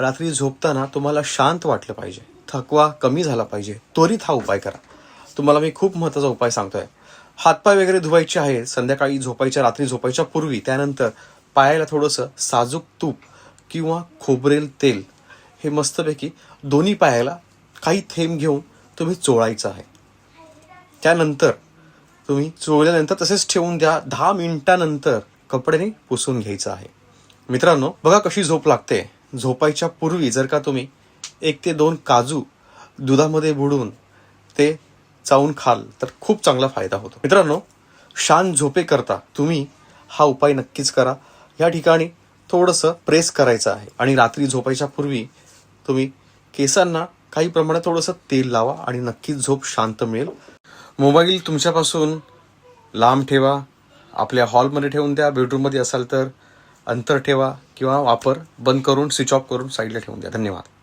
रात्री झोपताना तुम्हाला शांत वाटलं पाहिजे. थकवा कमी झाला पाहिजे. त्वरित हा उपाय करा. तुम्हाला मी खूप महत्त्वाचा उपाय सांगतोय. हातपाय वगैरे धुवायचे आहे संध्याकाळी झोपायच्या रात्री झोपायच्या पूर्वी त्यानंतर पायाला थोडंसं साजूक तूप किंवा खोबरेल तेल हे मस्तपैकी दोन्ही पायाला काही थेंब घेऊन तुम्ही चोळायचं आहे. त्यानंतर तुम्ही चोळल्यानंतर तसेच ठेवून द्या. दहा मिनिटानंतर कपड्याने पुसून घ्यायचं आहे. मित्रांनो बघा कशी झोप लागते. झोपायच्या पूर्वी जर का तुम्ही एक ते दोन काजू दुधामध्ये बुडून ते चावून खाल तर खूप चांगला फायदा होतो. मित्रांनो शांत झोपे करता तुम्ही हा उपाय नक्कीच करा. या ठिकाणी थोडंसं प्रेस करायचं आहे आणि रात्री झोपायच्या पूर्वी तुम्ही केसांना काही प्रमाणात थोडंसं तेल लावा आणि नक्कीच झोप शांत मिळेल. मोबाईल तुमच्यापासून लांब ठेवा. आपल्या हॉलमध्ये ठेवून द्या. बेडरूममध्ये असाल तर अंतर ठेवा किंवा वापर बंद करून स्विच ऑफ करून साईडला ठेवून द्या. धन्यवाद.